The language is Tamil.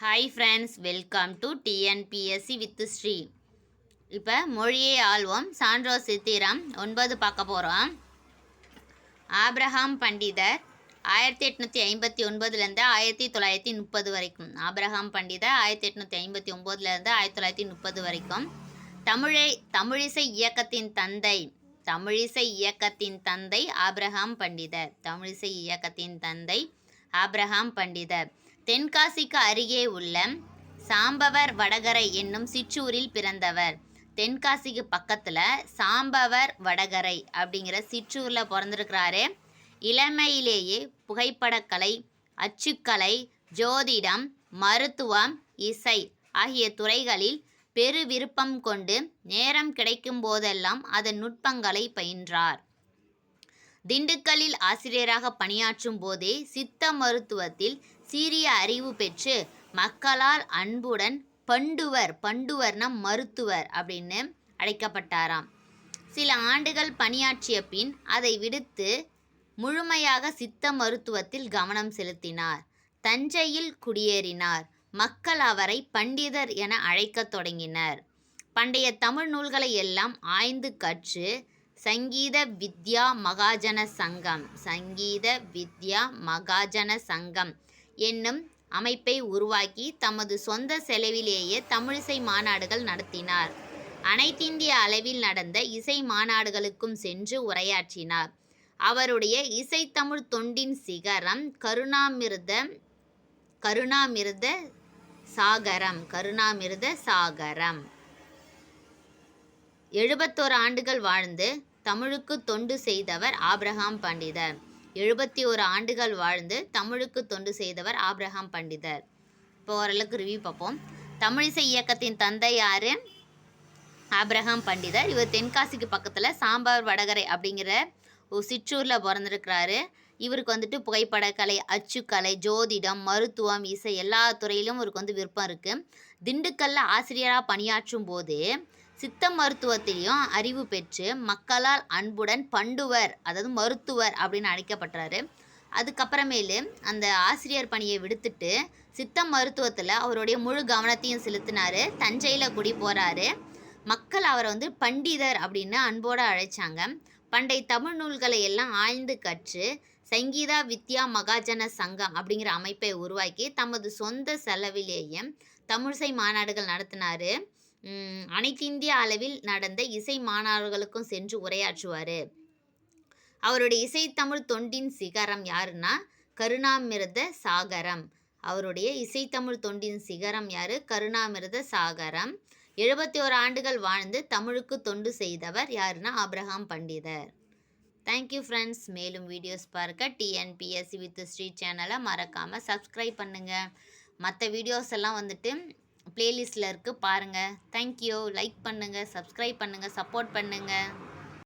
Hi friends welcome to TNPSC with Sri இப்போ மொழியை ஆள்வோம். சான்றோ சித்திரம் ஒன்பது பார்க்க போகிறோம் ஆப்ரஹாம் பண்டிதர் ஆயிரத்தி எட்நூற்றி ஐம்பத்தி ஒன்பதுலேருந்து ஆயிரத்தி தொள்ளாயிரத்தி முப்பது வரைக்கும். ஆப்ரஹாம் பண்டிதர் ஆயிரத்தி எட்நூற்றி ஐம்பத்தி ஒம்போதுலேருந்து ஆயிரத்தி தொள்ளாயிரத்தி முப்பது வரைக்கும். தமிழை தமிழிசை இயக்கத்தின் தந்தை தமிழிசை இயக்கத்தின் தந்தை ஆப்ரஹாம் பண்டிதர். தமிழிசை இயக்கத்தின் தந்தை ஆப்ரஹாம் பண்டிதர். தென்காசிக்கு அருகே உள்ள சாம்பவர் வடகரை என்னும் சிற்றூரில் பிறந்தவர். தென்காசிக்கு பக்கத்தில் சாம்பவர் வடகரை அப்படிங்கிற சிற்றூரில் பிறந்திருக்கிறாரு. இளமையிலேயே புகைப்படக்கலை அச்சுக்கலை ஜோதிடம் மருத்துவம் இசை ஆகிய துறைகளில் பெரு விருப்பம் கொண்டு நேரம் கிடைக்கும் போதெல்லாம் அதன் நுட்பங்களை பயின்றார். திண்டுக்கல்லில் ஆசிரியராக பணியாற்றும் போதே சித்த மருத்துவத்தில் சீரிய அறிவு பெற்று மக்களால் அன்புடன் பண்டுவர் பண்டுவர்னா மருத்துவர் அப்படின்னு அழைக்கப்பட்டாராம். சில ஆண்டுகள் பணியாற்றிய பின் அதை விடுத்து முழுமையாக சித்த மருத்துவத்தில் கவனம் செலுத்தினார். தஞ்சையில் குடியேறினார். மக்கள் அவரை பண்டிதர் என அழைக்கத் தொடங்கினர். பண்டைய தமிழ் நூல்களை எல்லாம் ஆய்ந்து கற்று சங்கீத வித்யா மகாஜன சங்கம். சங்கீத வித்யா மகாஜன சங்கம் என்னும் அமைப்பை உருவாக்கி தமது சொந்த செலவிலேயே தமிழிசை மாநாடுகள் நடத்தினார். அனைத்திந்திய அளவில் நடந்த இசை மாநாடுகளுக்கும் சென்று உரையாற்றினார். அவருடைய இசைத்தமிழ் தொண்டின் சிகரம் கருணாமிர்த கருணாமிர்த சாகரம் கருணாமிர்த சாகரம். எழுபத்தோரு ஆண்டுகள் வாழ்ந்து தமிழுக்கு தொண்டு செய்தவர் ஆப்ரஹாம் பண்டிதர். எழுபத்தி ஒரு ஆண்டுகள் வாழ்ந்து தமிழுக்கு தொண்டு செய்தவர் ஆப்ரஹாம் பண்டிதர். இப்போ ஓரளவுக்கு ரிவ்யூ பார்ப்போம். தமிழிசை இயக்கத்தின் தந்தை யார்? ஆப்ரஹாம் பண்டிதர். இவர் தென்காசிக்கு பக்கத்தில் சாம்பார் வடகரை அப்படிங்கிற ஒரு சிற்றூரில் பிறந்திருக்கிறாரு. இவருக்கு வந்துட்டு புகைப்படக்கலை அச்சுக்கலை ஜோதிடம் மருத்துவம் இசை எல்லா துறையிலும் இவருக்கு வந்து விருப்பம் இருக்குது திண்டுக்கல்ல ஆசிரியராக பணியாற்றும் போது சித்த மருத்துவத்திலையும் அறிவு பெற்று மக்களால் அன்புடன் பண்டுவர் அதாவது மருத்துவர் அப்படின்னு அழைக்கப்பட்டாரு அதுக்கப்புறமேலு அந்த ஆசிரியர் பணியை விடுத்துட்டு சித்த மருத்துவத்தில் அவருடைய முழு கவனத்தையும் செலுத்தினார். தஞ்சையில் குடி போகிறாரு மக்கள் அவரை வந்து பண்டிதர் அப்படின்னு அன்போடு அழைச்சாங்க. பண்டை தமிழ் நூல்களை எல்லாம் ஆழ்ந்து கற்று சங்கீதா வித்யா மகாஜன சங்கம் அப்படிங்கிற அமைப்பை உருவாக்கி தமது சொந்த செலவிலேயே தமிழிசை மாநாடுகள் நடத்தினார். அனைத்திந்திய அளவில் நடந்த இசை மாநாடுகளுக்கும் சென்று உரையாற்றுவார். அவருடைய இசைத்தமிழ் தொண்டின் சிகரம் யாருன்னா கருணாமிரத சாகரம். அவருடைய இசைத்தமிழ் தொண்டின் சிகரம் யார்? கருணாமிரத சாகரம். எழுபத்தி ஓரு ஆண்டுகள் வாழ்ந்து தமிழுக்கு தொண்டு செய்தவர் யாருன்னா Abraham Pandithar. Thank you friends மேலும் வீடியோஸ் பார்க்க டிஎன்பிஎஸ்சி வித் ஸ்ரீ சேனலை மறக்காமல் சப்ஸ்கிரைப் பண்ணுங்கள் மற்ற வீடியோஸ் எல்லாம் வந்துட்டு ப்ளேலிஸ்ட்டில் இருக்குது பாருங்கள் தேங்க்யூ லைக் பண்ணுங்கள் சப்ஸ்கிரைப் பண்ணுங்கள் சப்போர்ட் பண்ணுங்கள்